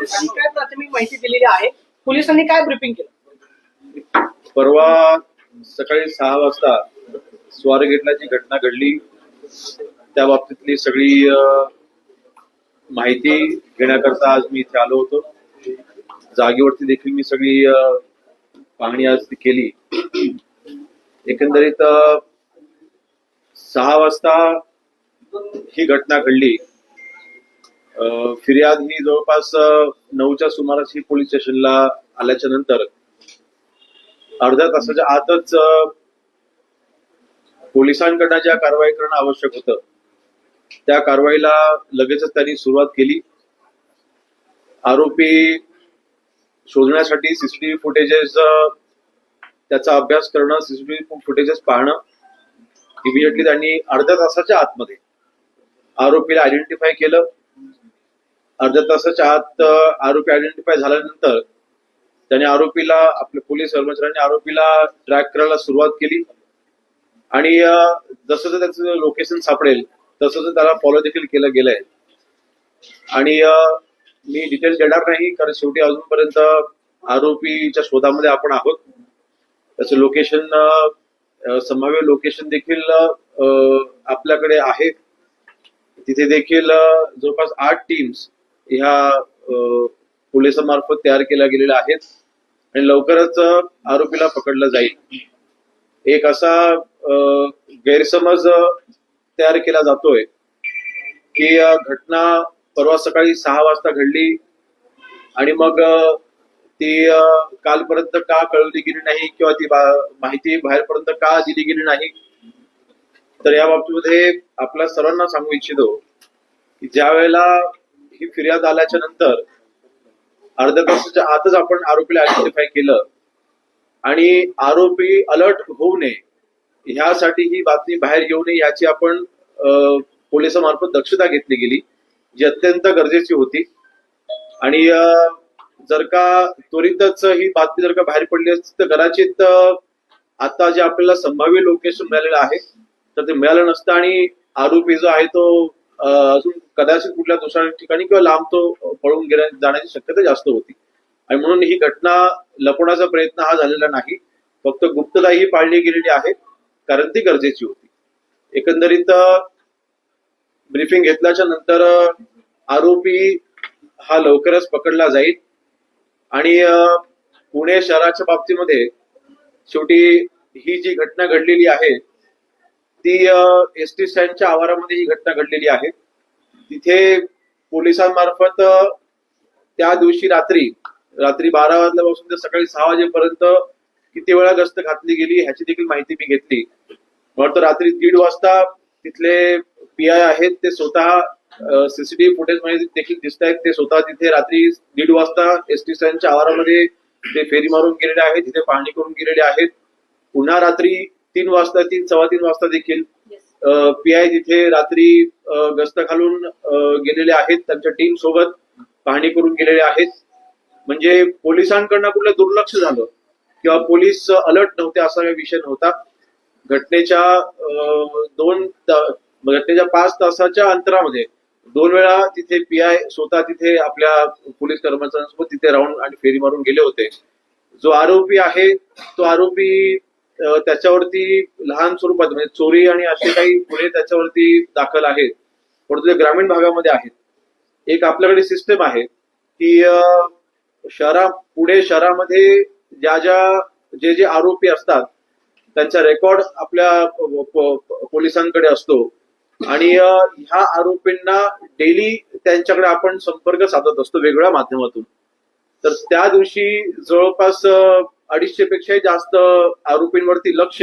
पोलिसांनी काय प्राथमिक माहिती दिलेली आहे. पोलिसांनी काय ब्रिफिंग केलं? परवा सकाळी सहा वाजता स्वारगेटला जी घटना घडली. त्या बाबतीतली सगळी माहिती घेण्याकरता आज मी इथे आलो होतो. जागेवरती देखील मी सगळी पाहणी आज केली. एकंदरीत सहा वाजता ही घटना घडली. फिर्याद ही जवळपास नऊच्या सुमारास ही पोलीस स्टेशनला आल्याच्यानंतर अर्ध्या तासाच्या आतच पोलिसांकडनं ज्या कारवाई करणं आवश्यक होतं त्या कारवाईला लगेचच त्यांनी सुरुवात केली. आरोपी शोधण्यासाठी सीसीटीव्ही फुटेजेस त्याचा अभ्यास करणं सीसीटीव्ही फुटेजेस पाहणं इमिजिएटली त्यांनी अर्ध्या तासाच्या आतमध्ये आरोपीला आयडेंटिफाय केलं. अर्ध्या तासाच्या आत आरोपी आयडेंटिफाय झाल्यानंतर त्याने आरोपीला आपल्या पोलीस कर्मचाऱ्यांनी आरोपीला ट्रॅक करायला सुरुवात केली. आणि जसं जसं त्याचं लोकेशन सापडेल तसं त्याला फॉलो देखील केलं गेलंय. आणि मी डिटेल्स देणार नाही कारण शेवटी अजूनपर्यंत आरोपीच्या शोधामध्ये आपण आहोत. त्याचं लोकेशन संभाव्य लोकेशन देखील आपल्याकडे आहे. तिथे देखील जवळपास आठ टीम्स ह्या अ, पोलिसांमार्फत तयार केल्या गेलेल्या आहेत आणि लवकरच आरोपीला पकडलं जाईल. एक असा गैरसमज तयार केला जातोय की घटना परवा सकाळी सहा वाजता घडली आणि मग ती कालपर्यंत का कळवली गेली नाही किंवा ती माहिती बाहेरपर्यंत का दिली गेली नाही? तर या बाबतीमध्ये आपल्या सर्वांना सांगू इच्छितो की ज्या वेळेला ही फिर्याद आल्याच्यानंतर अर्ध्या तासाच्या आतच आपण आरोपीला आयडेंटिफाय केलं. आणि आरोपी अलर्ट होऊ नये ह्यासाठी ही बातमी बाहेर येऊ नये याची आपण अ, पोलिसांमार्फत दक्षता घेतली गेली जी अत्यंत गरजेची होती. आणि जर का त्वरितच ही बातमी जर का बाहेर पडली असती तर कदाचित आता जे आपल्याला संभाव्य लोकेशन मिळालेलं आहे तर ते मिळालं नसतं आणि आरोपी जो आहे तो अजून कदाचित कुठल्या दुसऱ्या ठिकाणी किंवा लांब तो पळून गेल्या जाण्याची शक्यता जास्त होती. आणि म्हणून ही घटना लपवण्याचा प्रयत्न हा झालेला नाही. फक्त गुप्तता ही पाळली गेलेली आहे कारण ती गरजेची होती. एकंदरीत ब्रीफिंग घेतल्याच्या नंतर आरोपी हा लवकरच पकडला जाईल. आणि पुणे शहराच्या बाबतीमध्ये शेवटी ही जी घटना घडलेली आहे ती एस टी स्टँडच्या आवारामध्ये ही घटना घडलेली आहे. तिथे पोलिसांमार्फत त्या दिवशी रात्री रात्री बारा वाजल्यापासून ते सकाळी सहा वाजेपर्यंत किती वेळा गस्त घातली गेली ह्याची देखील माहिती मी घेतली. म्हणतो रात्री दीड वाजता तिथले पी आय आहेत ते स्वतः सीसीटीव्ही फुटेजमध्ये देखील दिसत आहेत. ते स्वतः तिथे रात्री दीड वाजता एस टी स्टँडच्या आवारामध्ये ते फेरी मारून गेलेले आहेत तिथे पाहणी करून गेलेले आहेत. पुन्हा रात्री तीन वाजता तीन सव्वा तीन वाजता देखील पी आय तिथे रात्री गस्त घालून गेलेले आहेत. त्यांच्या टीम सोबत पाहणी करून गेलेले आहेत. म्हणजे पोलिसांकडनं कुठलं दुर्लक्ष झालं किंवा पोलीस अलर्ट नव्हते असा काही विषय नव्हता. घटनेच्या दोन घटनेच्या पाच तासाच्या अंतरामध्ये दोन वेळा तिथे पी आय स्वतः तिथे आपल्या पोलीस कर्मचाऱ्यांसोबत तिथे राहून आणि फेरी मारून गेले होते. जो आरोपी आहे तो आरोपी त्याच्यावरती लहान स्वरूपात म्हणजे चोरी आणि असे काही गुन्हे त्याच्यावरती दाखल आहेत. परंतु ते ग्रामीण भागामध्ये आहेत. एक आपल्याकडे सिस्टम आहे की शहरा पुणे शहरामध्ये ज्या ज्या जे जे आरोपी असतात त्यांचा रेकॉर्ड आपल्या पोलिसांकडे असतो. आणि ह्या आरोपींना डेली त्यांच्याकडे आपण संपर्क साधत असतो वेगवेगळ्या माध्यमातून. तर त्या दिवशी जवळपास अडीचशे पेक्षाही जास्त आरोपींवरती लक्ष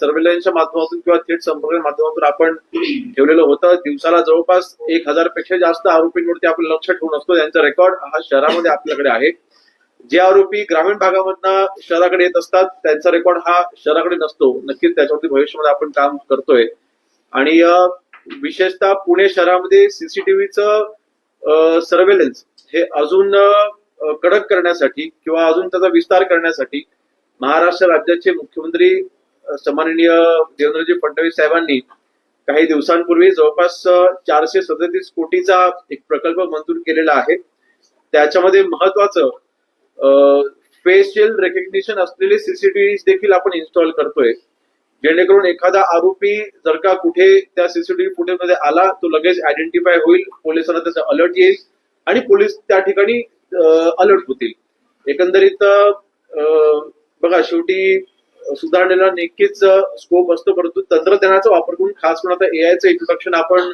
सर्वेलन्सच्या माध्यमातून किंवा थेट संपर्क माध्यमातून आपण ठेवलेलं होतं. दिवसाला जवळपास एक हजारपेक्षा जास्त आरोपींवरती आपण लक्ष ठेवून असतो. त्यांचा रेकॉर्ड हा शहरामध्ये आपल्याकडे आहे. जे आरोपी ग्रामीण भागामधनं शहराकडे येत असतात त्यांचा रेकॉर्ड हा शहराकडे नसतो. नक्कीच त्याच्यावरती भविष्यामध्ये आपण काम करतोय. आणि विशेषतः पुणे शहरामध्ये सीसीटीव्हीचं सर्वेलन्स हे अजून कडक करण्यासाठी किंवा अजून त्याचा विस्तार करण्यासाठी महाराष्ट्र राज्याचे मुख्यमंत्री सन्माननीय देवेंद्रजी फडणवीस साहेबांनी काही दिवसांपूर्वी जवळपास चारशे सदतीस कोटीचा एक प्रकल्प मंजूर केलेला आहे. त्याच्यामध्ये महत्वाचं फेशियल रेकग्निशन असलेले सीसीटीव्ही देखील आपण इन्स्टॉल करतोय. जेणेकरून एखादा आरोपी जर का कुठे त्या सीसीटीव्ही फुटेजमध्ये आला तो लगेच आयडेंटिफाय होईल पोलिसांना त्याचा अलर्ट येईल आणि पोलीस त्या ठिकाणी अलर्ट होतील. एकंदरीत बघा शेवटी सुधारणेला नक्कीच स्कोप असतो परंतु तंत्रज्ञानाचा वापर करून खास करून आता एआयचं इंट्रोडक्शन आपण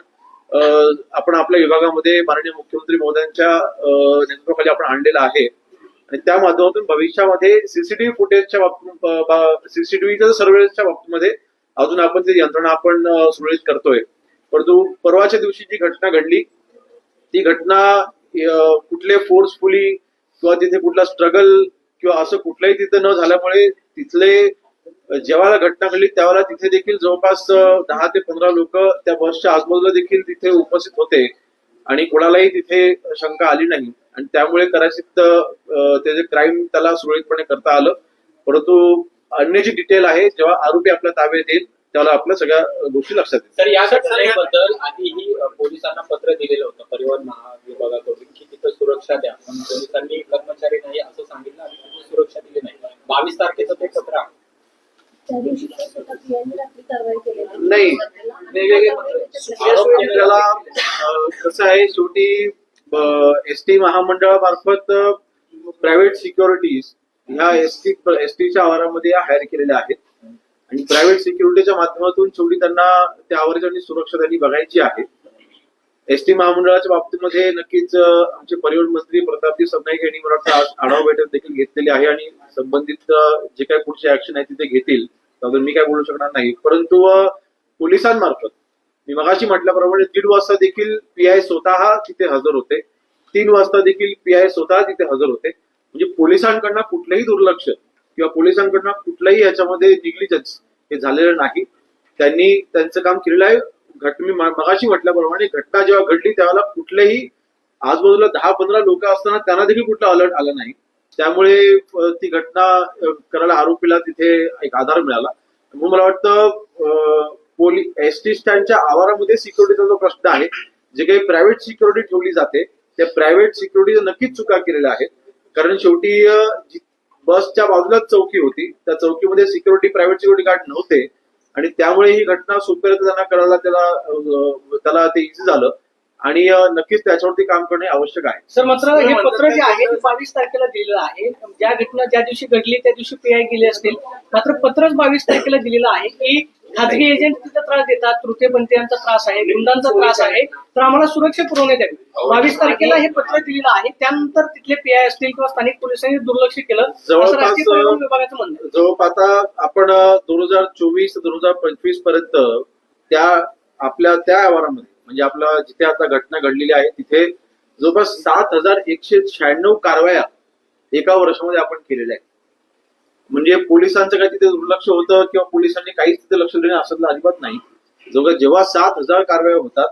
आपण आपल्या विभागामध्ये माननीय मुख्यमंत्री महोदयांच्या नेतृत्वाखाली आपण आणलेलं आहे. आणि त्या माध्यमातून भविष्यामध्ये सीसीटीव्ही फुटेजच्या बाबतीत सीसीटीव्हीच्या सर्वेच्या बाबतीमध्ये अजून आपण ती यंत्रणा आपण सुरळीत करतोय. परंतु परवाच्या दिवशी जी घटना घडली ती घटना कुठले फोर्सफुली किंवा तिथे कुठला स्ट्रगल किंवा असं कुठलंही तिथे न झाल्यामुळे तिथले जेव्हा घटना घडली त्यावेळेला तिथे देखील जवळपास दहा ते पंधरा लोक त्या बसच्या आजूबाजूला देखील तिथे उपस्थित होते. आणि कोणालाही तिथे शंका आली नाही. आणि त्यामुळे कदाचित त्याचे क्राईम त्याला सुरळीतपणे करता आलं. परंतु अन्य जी डिटेल आहे जेव्हा आरोपी आपल्या ताब्यात येईल त्याला आपल्या सगळ्या गोष्टी लक्षात येतील. तर या घटनेबद्दल आधीही पोलिसांना पत्र दिलेलं होतं. परिवहन सुरक्षा द्या. पण पोलिसांनी कर्मचारी नाही असं सांगितलं आणि सुरक्षा दिली नाही. बावीस तारखेचं ते पत्र नाही. अं, कसं आहे शेवटी एस टी महामंडळामार्फत प्रायव्हेट सिक्युरिटीज ह्या एस टी एस टीच्या आवारामध्ये हायर केलेल्या आहेत. आणि प्रायव्हेट सिक्युरिटीच्या माध्यमातून शेवटी त्यांना त्या आवाराची सुरक्षा त्यांनी बघायची आहे एसटी महामंडळाच्या बाबतीमध्ये नक्कीच आमचे परिवहन मंत्री प्रतापजी सरनाईक यांनी मला वाटतं आढावा बैठक देखील घेतलेली आहे आणि संबंधित जे काही पुढचे ऍक्शन आहे तिथे घेतील. त्याबद्दल मी काय बोलू शकणार नाही. परंतु पोलिसांमार्फत मी मगाशी म्हटल्याप्रमाणे दीड वाजता देखील पीआय स्वतः तिथे हजर होते. तीन वाजता देखील पी आय स्वतः तिथे हजर होते. म्हणजे पोलिसांकडनं कुठलंही दुर्लक्ष किंवा पोलिसांकडनं कुठलंही याच्यामध्ये निग्लिजन्स हे झालेलं नाही. त्यांनी त्यांचं काम केलेलं आहे. घट मी मगाशी म्हटल्याप्रमाणे घटना जेव्हा घडली त्यावेळेला कुठलेही आजूबाजूला दहा पंधरा लोक असताना त्यांना देखील कुठला अलर्ट आला नाही. त्यामुळे ती घटना करायला आरोपीला तिथे एक आधार मिळाला. म्हणून मला वाटतं पोली एस टी स्टँडच्या आवारामध्ये सिक्युरिटीचा जो प्रश्न आहे जे काही प्रायव्हेट सिक्युरिटी ठेवली जाते त्या प्रायव्हेट सिक्युरिटी नक्कीच चुका केलेल्या आहेत. कारण शेवटी बसच्या बाजूलाच चौकी होती त्या चौकीमध्ये सिक्युरिटी प्रायव्हेट सिक्युरिटी गार्ड नव्हते. आणि त्यामुळे ही घटना सोप्या त्यांना करायला त्याला त्याला ते इझी झालं. आणि नक्कीच त्याच्यावरती काम करणे आवश्यक आहे. सर मात्र हे पत्र जे आहे ते बावीस तारखेला दिलेलं आहे. ज्या घटना ज्या दिवशी घडली त्या दिवशी पीआय गेले असतील. मात्र पत्रच बावीस तारखेला दिलेलं आहे की खाजगी एजंट तिथे त्रास देतात तृतीयपंथीयांचा त्रास आहे गुंडांचा त्रास आहे. तर आम्हाला सुरक्षा पुरवण्यात यावी. बावीस तारखेला हे पत्र दिलेलं आहे. त्यानंतर तिथले पीआय असतील किंवा स्थानिक पोलिसांनी दुर्लक्ष केलं असं जवळपास, राष्ट्रीय परिवहन विभागाचं म्हणणं. जवळपास आता आपण दोन हजार चोवीस दोन हजार पंचवीसपर्यंत त्या आपल्या त्या आवारामध्ये म्हणजे आपला जिथे आता घटना घडलेली आहे तिथे जवळपास सात हजार एकशे शहाण्णव कारवाया एका वर्षामध्ये आपण केलेल्या आहेत. म्हणजे पोलिसांचं काही तिथे दुर्लक्ष होतं किंवा पोलिसांनी काहीच तिथे लक्ष देणं असं अजिबात नाही. जवळ जेव्हा सात हजार कारवाया होतात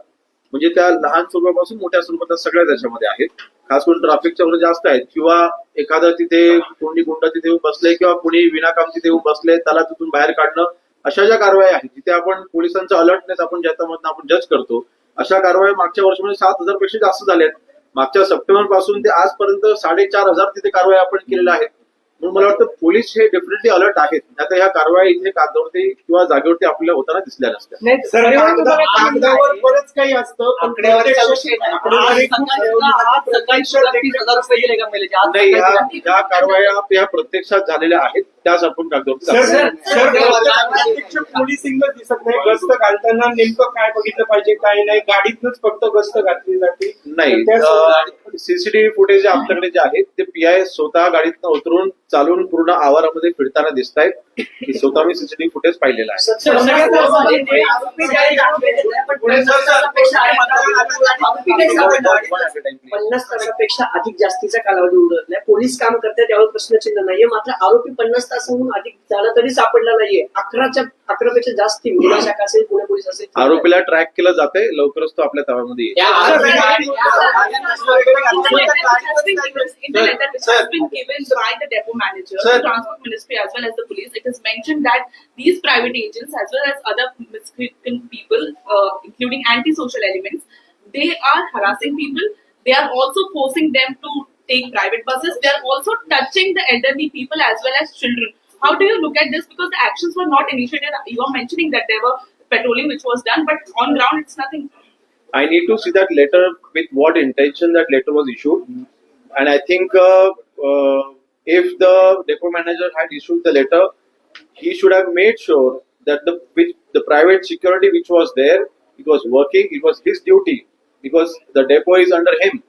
म्हणजे त्या लहान स्वरूपापासून मोठ्या स्वरूपात सगळ्या त्याच्यामध्ये आहेत. खास करून ट्रॅफिकच्या वगैरे जास्त आहेत किंवा एखादं तिथे कोणी गुंड तिथे येऊन बसले किंवा कोणी विनाकाम तिथे येऊन बसले त्याला तिथून बाहेर काढणं अशा ज्या कारवाया आहेत जिथे आपण पोलिसांचं अलर्टनेस आपण ज्याच्यामधनं आपण जज करतो अशा कारवाया मागच्या वर्षामध्ये सात हजारपेक्षा जास्त झाल्या आहेत मागच्या सप्टेंबरपासून ते आजपर्यंत साडेचार हजार तिथे कारवाया आपण केलेल्या आहेत. म्हणून मला वाटतं पोलीस हे डेफिनेटली अलर्ट आहेत. आता ह्या कारवाया इथे कागदावरती किंवा जागेवरती आपल्याला होताना दिसल्या नसत्या. नाही ह्या ह्या कारवाया ह्या प्रत्यक्षात झालेल्या आहेत. त्याच आपण प्रत्यक्ष पोलिसिंग दिसत नाही गस्त घालताना नेमकं काय बघितलं पाहिजे काय नाही गाडीतनच फक्त गस्त घातली जाते नाही सीसीटीव्ही फुटेज आपल्याकडे जे आहेत ते पीआय स्वतः गाडीतनं उतरून चालून पूर्ण आवारामध्ये फिरताना दिसत आहेत की स्वतः मी सीसीटीव्ही फुटेज पाहिलेलं आहे. पन्नास तासापेक्षा अधिक जास्तीचा कालावधी उरत नाही पोलीस काम करते त्यावर प्रश्नचिन्ह नाहीये मात्र आरोपी पन्नास तासाहून अधिक झाला तरी सापडला नाहीये अकराच्या अकरापेक्षा जास्त टीम गुन्हा शाखा असेल पुणे पोलीस असेल आरोपीला ट्रॅक केलं जाते लवकरच तो आपल्या ताब्यामध्ये येईल या सर, आरोपी- In the letter which has been given by the depot manager, Sir. the transport ministry as well as the police, it is mentioned that these private agents as well as other miscreant people, uh, including antisocial elements, they are harassing people. They are also forcing them to take private buses, they are also touching the elderly people as well as children. How do you look at this? Because the actions were not initiated. You are mentioning that there were patrolling which was done, but on ground it's nothing. I need to see that letter with what intention that letter was issued. And I think uh, uh, if the depot manager had issued the letter, he should have made sure that the which, the private security which was there, it was working. It was his duty because the depot is under him,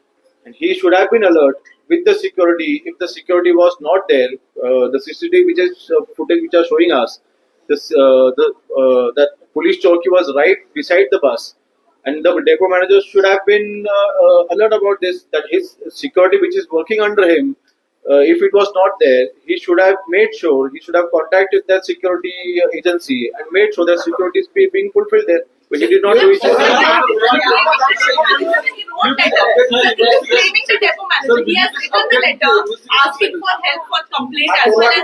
and he should have been alert with the security. If the security was not there, uh, the CCTV which is uh, footage which are showing us, this uh, the uh, that police chowki was right beside the bus and the depot manager should have been uh, uh, alert about this that his security which is working under him uh, if it was not there he should have made sure he should have contacted that security uh, agency and made sure that security is being fulfilled there which he did not do it He. Claiming the depot manager. He has written the letter asking for help for complaint as well as.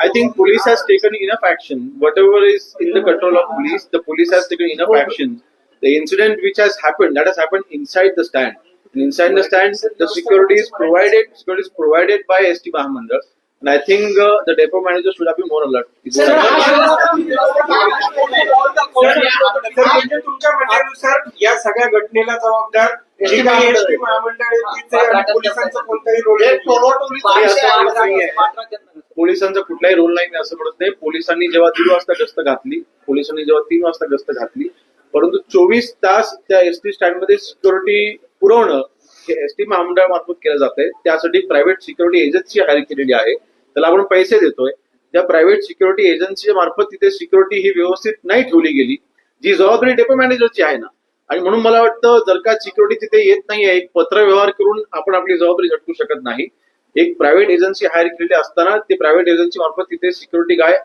I think police has taken enough action. Whatever is in the control of police, the police has taken enough action. The incident which has happened, that has happened inside the stand. And inside the stand, the security is provided. Security is provided by ST Mahamandal. And I think uh, the depot manager should have been more alert. हा म्हणजे तुमच्या या सगळ्या घटनेला जबाबदार जे काही महामंडळ पोलिसांचा कोणताही रोल नाही. पोलिसांचा कुठलाही रोल नाही मी असं म्हणत नाही पोलिसांनी जेव्हा दीड वाजता गस्त घातली पोलिसांनी जेव्हा तीन वाजता गस्त घातली परंतु चोवीस तास त्या एस टी स्टँडमध्ये सिक्युरिटी पुरवणं हे एस टी महामंडळामार्फत केलं जात आहे त्यासाठी प्रायव्हेट सिक्युरिटी एजन्सी हायर केलेली आहे त्याला आपण पैसे देतोय. त्या प्रायव्हेट सिक्युरिटी एजन्सी मार्फत तिथे सिक्युरिटी ही व्यवस्थित नाही ठेवली गेली. जी जबाबदारी डेपो मॅनेजरची आहे ना. आणि म्हणून मला वाटतं जर का सिक्युरिटी तिथे येत नाहीये एक पत्र व्यवहार करून आपण आपली जबाबदारी झटकू शकत नाही. एक प्रायव्हेट एजन्सी हायर केलेली असताना ते प्रायव्हेट एजन्सी मार्फत तिथे सिक्युरिटी गाय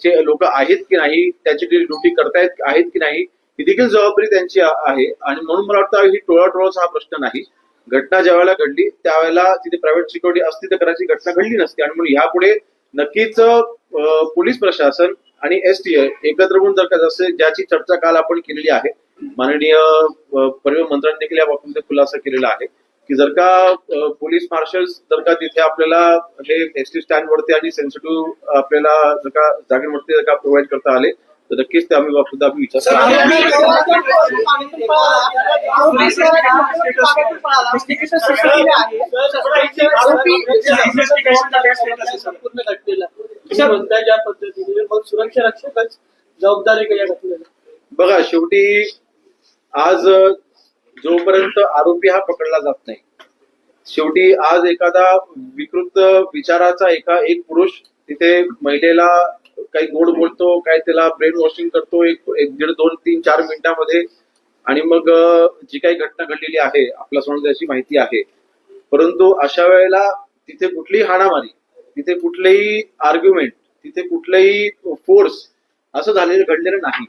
चे लोक आहेत की नाही त्याची ड्युटी करतायत आहेत की नाही ही देखील जबाबदारी त्यांची आहे. आणि म्हणून मला वाटतं ही टोळाटोळाचा हा प्रश्न नाही. घटना ज्यावेळेला घडली त्यावेळेला तिथे प्रायव्हेट सिक्युरिटी असती तर कदाचित घटना घडली नसती. आणि म्हणून यापुढे नक्कीच पोलीस प्रशासन आणि एस टी एकत्र होऊन जर का जसे ज्याची चर्चा काल आपण केलेली आहे माननीय परिवहन मंत्र्यांनी देखील या बाबतीत खुलासा केलेला आहे की जर का पोलीस मार्शल्स जर का तिथे आपल्याला हे एस टी स्टँड वरती आणि सेन्सिटिव्ह आपल्याला जर का जागेवरती जर का प्रोव्हाइड करता आले तर नक्कीच ते आम्ही बाबतीत आम्ही विचार जबाबदारी बघा शेवटी आज जोपर्यंत आरोपी हा पकडला जात नाही शेवटी आज एखादा विकृत विचाराचा एका एक पुरुष तिथे महिलेला काही गोड बोलतो काय त्याला ब्रेन वॉशिंग करतो एक एक दीड दोन तीन चार मिनिटांमध्ये. आणि मग जी काही घटना घडलेली आहे आपल्यासमोर त्याची माहिती आहे. परंतु अशा वेळेला तिथे कुठलीही हाणामारी तिथे कुठलेही आर्ग्युमेंट तिथे कुठलेही फोर्स असं झालेलं घडलेलं नाही.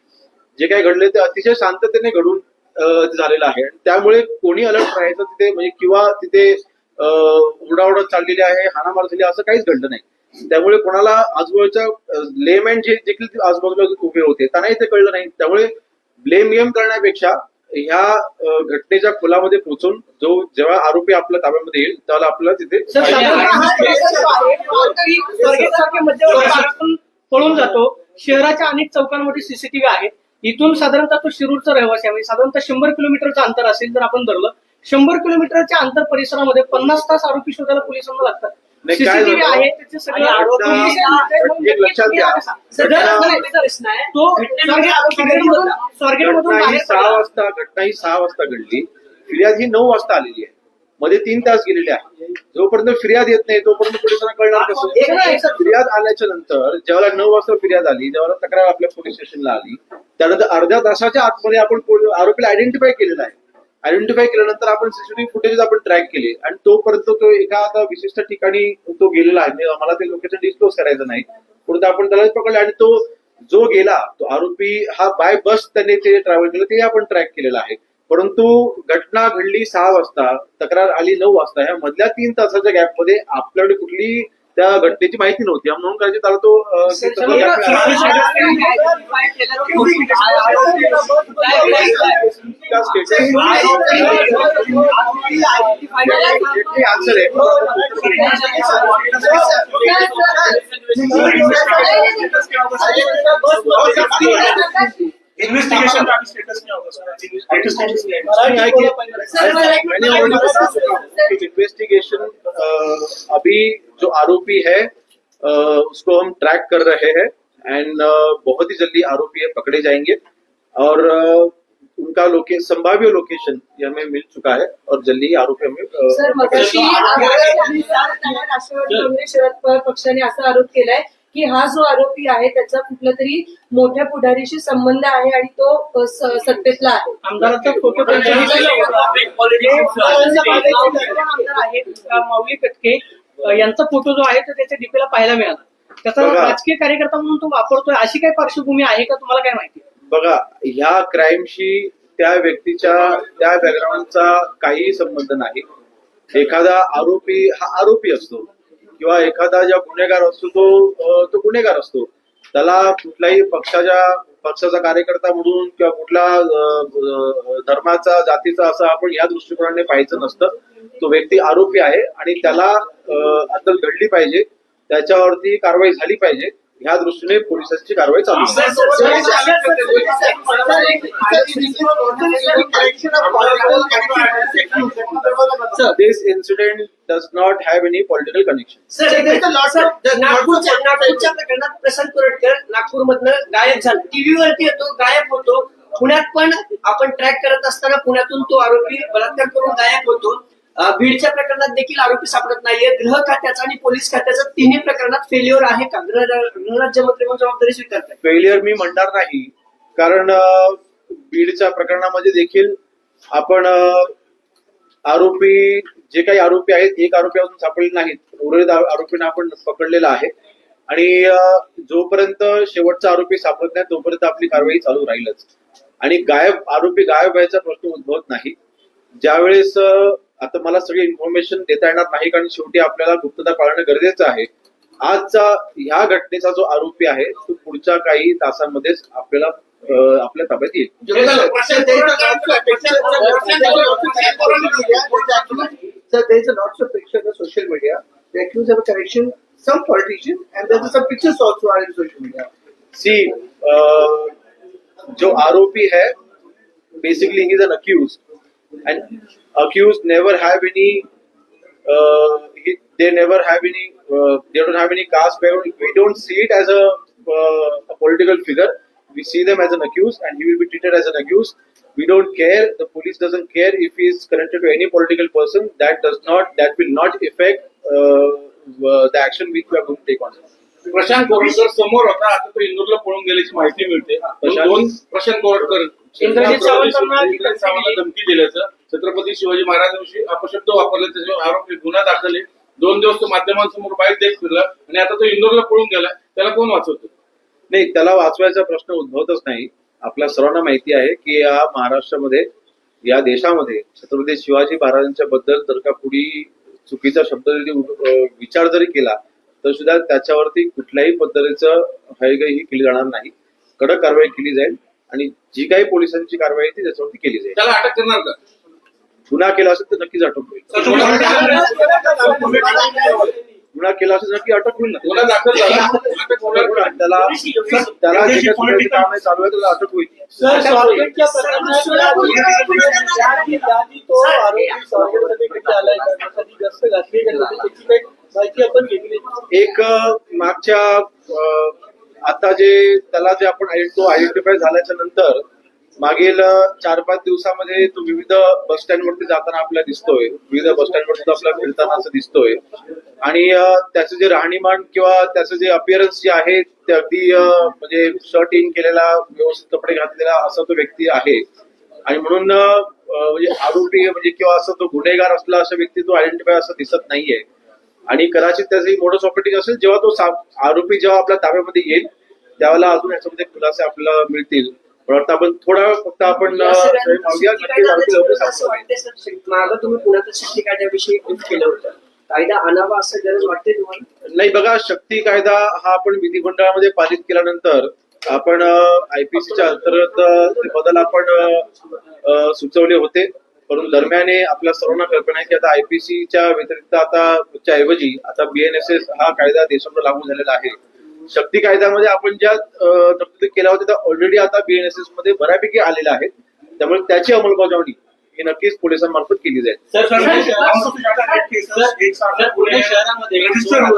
जे काही घडले ते अतिशय शांततेने घडून झालेलं आहे. आणि त्यामुळे कोणी अलर्ट राहायचं तिथे म्हणजे किंवा तिथे उडावडत चाललेली आहे हाणामार झाली असं काहीच घडलं नाही. त्यामुळे कोणाला आजूबाजूच्या लेमॅन जे देखील आजूबाजूला उभे होते त्यांनाही ते कळलं नाही. त्यामुळे ब्लेम गेम करण्यापेक्षा ह्या घटनेच्या खोलामध्ये पोहोचून जो जेव्हा आरोपी आपल्या ताब्यामध्ये येईल त्याला आपल्याला तिथे हा पळून जातो. शहराच्या अनेक चौकांमध्ये सीसीटीव्ही आहेत इथून साधारणतः तो शिरूरचा रहिवासी आहे. म्हणजे साधारणतः शंभर किलोमीटरचं अंतर असेल जर आपण धरलं शंभर किलोमीटरच्या अंतर परिसरामध्ये पन्नास तास आरोपी शोधायला पोलिसांना लागतात. नाही, काय सीसीटीव्ही झालं? आहे त्याचे सगळे आणि आरोपी घटना- एक लक्षात घ्या. सर, जर- घटना- तो स्वारगेटमधून स्वारगेटमधून घटना ही बाहेर सहा पडला. वाजता घटना ही सहा वाजता घडली फिर्याद ही नऊ वाजता आलेली आहे मध्ये तीन तास गेलेले आहे जोपर्यंत फिर्याद येत नाही तोपर्यंत पोलिसांना कळणार एक कसं सर. फिर्याद आल्याच्यानंतर जेव्हा नऊ वाजता फिर्याद आली जेव्हा तक्रार आपल्या पोलीस स्टेशनला आली त्यानंतर अर्ध्या तासाच्या आतमध्ये आपण पोल- आरोपीला आयडेंटिफाय केलेला आहे आयडेंटिफाय केल्यानंतर आपण सीसीटीव्ही फुटेज आपण ट्रॅक केले. आणि तोपर्यंत तो एका आता विशिष्ट ठिकाणी तो गेलेला आहे. म्हणजे आम्हाला मला ते लोकेशन डिस्क्लोज करायचं नाही. परंतु आपण त्याला पकडलं आणि तो जो गेला तो आरोपी हा बाय बस त्याने ते ट्रॅव्हल केलं ते आपण ट्रॅक केलेलं आहे. परंतु घटना घडली सहा वाजता तक्रार आली नऊ वाजता. ह्या मधल्या तीन तासाच्या गॅपमध्ये आपल्याकडे कुठली त्या घटनेची माहिती नव्हती म्हणून कदाचित तो तो- स्टेटस क्या होगा स्टेटस इन्वेस्टिगेशन अभी जो आरोपी है उसको हम ट्रैक कर रहे हैं एंड बहुत ही जल्दी आरोपी है पकड़े जाएँगे और उनका लोके संभाव्य लोकेशन ये हमें मिल चुका है और जल्दी ही आरोपी हमें सर पकड़े मगाशी राष्ट्रवादी काँग्रेस शरद पवार पक्षाने असा आरोप केलाय। की हा जो आरोपी आहे त्याचा कुठला तरी मोठ्या पुढारीशी संबंध आहे आणि तो सत्तेतला आहे. आमदाराचा फोटो माऊली कटके. यांचा फोटो जो आहे तो त्याच्या डीपीला पाहायला मिळाला. त्याचा. राजकीय कार्यकर्ता म्हणून तो वापरतोय. अशी काही पार्श्वभूमी आहे का? तुम्हाला काय माहिती बघा ह्या क्राईमशी त्या व्यक्तीच्या त्या बॅकग्राऊंडचा काहीही संबंध नाही. एखादा आरोपी हा आरोपी असतो. किंवा एखादा ज्या गुन्हेगार असतो तो तो गुन्हेगार असतो. त्याला कुठल्याही पक्षाच्या पक्षाचा कार्यकर्ता म्हणून किंवा कुठला धर्माचा जातीचा असं आपण या दृष्टिकोनाने पाहायचं नसतं. तो व्यक्ती आरोपी आहे आणि त्याला अदल घडली पाहिजे. त्याच्यावरती कारवाई झाली पाहिजे. ह्या दृष्टीने पोलिसांची कारवाई चालू आहे have any political connection. Sir नागपूरच्या नागपूरच्या प्रकरणात प्रशांत कोरटकर नागपूरमधनं गायब झाला टीव्हीवरती येतो गायब होतो पुण्यात पण आपण ट्रॅक करत असताना पुण्यातून तो आरोपी बलात्कार करून गायब होतो बीडच्या प्रकरणात देखील आरोपी सापडत नाहीये. गृह खात्याचा आणि पोलीस खात्याचा तिन्ही प्रकरणात फेल्युअर आहे का? गृहराज्यमंत्री म्हणून जबाबदारी स्वीकारताय. फेल्युअर मी म्हणणार नाही. कारण बीडच्या प्रकरणामध्ये देखील आपण आरोपी जे काही आरोपी आहेत एक आरोपी अजून सापडले नाहीत उर्वरित आरोपींना आपण पकडलेला आहे. आणि जोपर्यंत शेवटचा आरोपी सापडत नाही तोपर्यंत आपली कारवाई चालू राहीलच. आणि गायब आरोपी गायब व्हायचा प्रश्न उद्भवत नाही. ज्यावेळेस आता मला सगळी इन्फॉर्मेशन देता येणार नाही कारण शेवटी आपल्याला गुप्तता पाळणं गरजेचं आहे. आजचा ह्या घटनेचा जो आरोपी आहे तो पुढच्या काही तासांमध्येच आपल्याला आपल्या ताब्यात येईल. सोशल मीडिया सी जो आरोपी है basically is an accuse and accuse never have any they never have any uh, they don't have any caste background we don't see it as a, uh, a political figure we see them as an accused and he will be treated as an accused we don't care the police doesn't care if he is connected to any political person that does not that will not affect uh, uh, the action which we are going to take on him. Prashant Koratkar समोर होता आता तो इंदूरला पळून गेल्याची माहिती मिळते प्रशांत- दोन प्रशांत सावंतांना धमकी दिल्याचं छत्रपती शिवाजी महाराजांविषयी अपशब्द वापरले त्याच्यावर आरोप गुन्हा दाखल आहे. दोन दिवस तो माध्यमांसमोर बाईक देत फिरला आणि आता तो इंदोरला पळून गेला. त्याला कोण वाचवतो? नाही त्याला वाचवायचा प्रश्न उद्भवतच नाही. आपल्या सर्वांना माहिती आहे की या महाराष्ट्रामध्ये या देशामध्ये छत्रपती शिवाजी महाराजांच्या बद्दल जर का कुणी चुकीचा शब्द जरी विचार जरी केला तर सुद्धा त्याच्यावरती कुठल्याही पद्धतीचं हयगय ही केली जाणार नाही. कडक कारवाई केली जाईल आणि जी काही पोलिसांची कारवाई ती त्याच्यावरती केली जाईल. त्याला अटक करणार का? गुन्हा केला असेल तर नक्कीच अटक होईल. गुन्हा केला असेल नक्की अटक होईल ना? त्याला त्याला काम चालू आहे त्याला अटक होईल. एक मागच्या आता जे त्याला जे आपण तो आयडेंटिफाय झाल्याच्यानंतर मागील चार पाच दिवसामध्ये तो विविध बस स्टँड वरती जाताना आपल्याला दिसतोय. विविध बस स्टँड वरती आपल्याला फिरताना असं दिसतोय. आणि त्याचं जे राहणीमान किंवा त्याचं जे अपिअरन्स जे आहे ते अगदी म्हणजे शर्ट इन केलेला व्यवस्थित कपडे घातलेला असा तो व्यक्ती आहे. आणि म्हणून म्हणजे आरोपी म्हणजे किंवा असं तो गुन्हेगार असला असा व्यक्ती तो आयडेंटिफाय असं दिसत नाहीये. आणि कदाचित त्याची मोडस ऑपरेटिंग असेल जेव्हा तो आरोपी जेव्हा आपल्या ताब्यामध्ये येईल त्यावेळेला अजून याच्यामध्ये खुलासे आपल्याला मिळतील. वाटतं आपण थोडा फक्त आपण मागं तुम्ही पुण्यात कायद्याविषयी केलं होतं. कायदा आणावा असं गरज वाटते तुम्हाला? नाही बघा शक्ती कायदा हा आपण विधिमंडळामध्ये पारित केल्यानंतर आपण आयपीसीच्या अंतर्गत बदल आपण सुचवले होते. परंतु दरम्याने आपल्या सर्वांना कल्पना आहे की आता आयपीसीच्या व्यतिरिक्त आता ऐवजी आता बीएनएसएस हा कायदा देशामध्ये लागू झालेला आहे. शक्ती कायद्यामध्ये आपण ज्या तरतुदी केल्या होत्या त्या ऑलरेडी आता बीएनएसएसमध्ये बऱ्यापैकी आलेल्या आहेत. त्यामुळे त्याची अंमलबजावणी ही नक्कीच पोलिसांमार्फत केली जाईल.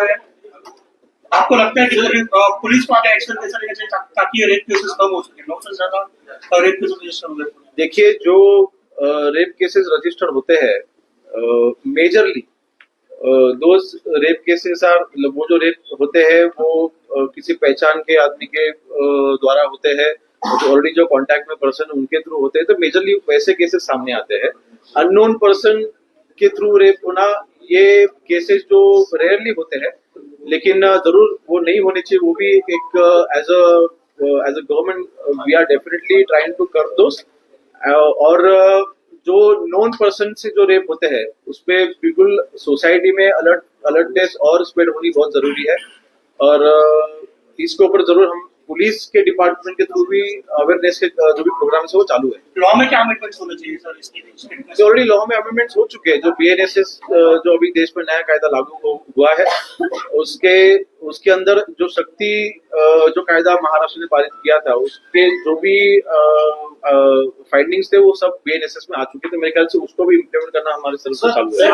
हैं आपको लगता है कि अगर अ, पुलिस को आगे एक्शन कैसा लेना चाहिए ता- ताकि रेप केसेस कम हो सके नौ से ज्यादा रेप केसेस रजिस्टर हुए हैं। देखिए जो रेप केसेस रजिस्टर्ड होते हैं majorly those rape cases are वो जो रेप होते हैं वो किसी पहचान के आदमी के द्वारा होते हैं जो ऑलरेडी जो कांटेक्ट में पर्सन उनके थ्रू होते हैं तो मेजरली वैसे केसेस सामने आते हैं। अननोन पर्सन के थ्रू रेप होना, ये केसेस जो रेयरली होते हैं, लेकिन ज़रूर वो नहीं होने चाहिए, वो भी एक as a as a government we are definitely trying to कर दोस्त और जो नॉन पर्सन से जो रेप होते हैं उस पर बिल्कुल सोसाइटी में अलर्ट अलर्टनेस और स्प्रेड होनी बहुत ज़रूरी है। और इसके ऊपर ज़रूर हम पुलिस के डिपार्टमेंट के थ्रू भी अवेयरनेस के जो भी प्रोग्राम है वो चालू है। लॉ में क्या अमेंडमेंट्स होने चाहिए सर इसके ऑलरेडी लॉ में अमेंडमेंट्स हो चुके हैं जो बीएनएसएस जो अभी देश में नया कायदा लागू हुआ है उसके उसके अंदर जो शक्ति जो कायदा महाराष्ट्र ने पारित किया था उसके जो भी फाइंडिंग्स थे वो सब बीएनएसएस में आ चुके थे। मेरे ख्याल से उसको भी इम्प्लीमेंट करना हमारे तरफ से चालू सर, है।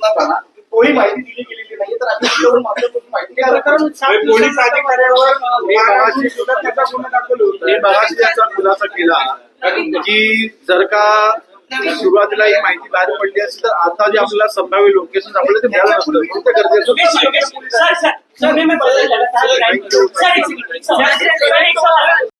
आहे तोही माहिती दिली गेलेली नाही तर आम्ही पोलीस केला की जर का सुरुवातीला ही माहिती बाहेर पडली असेल तर आता जे आपल्याला संभाव्य लोकेशन आपल्याला ते मिळालं नसतं म्हणून ते गरजेचं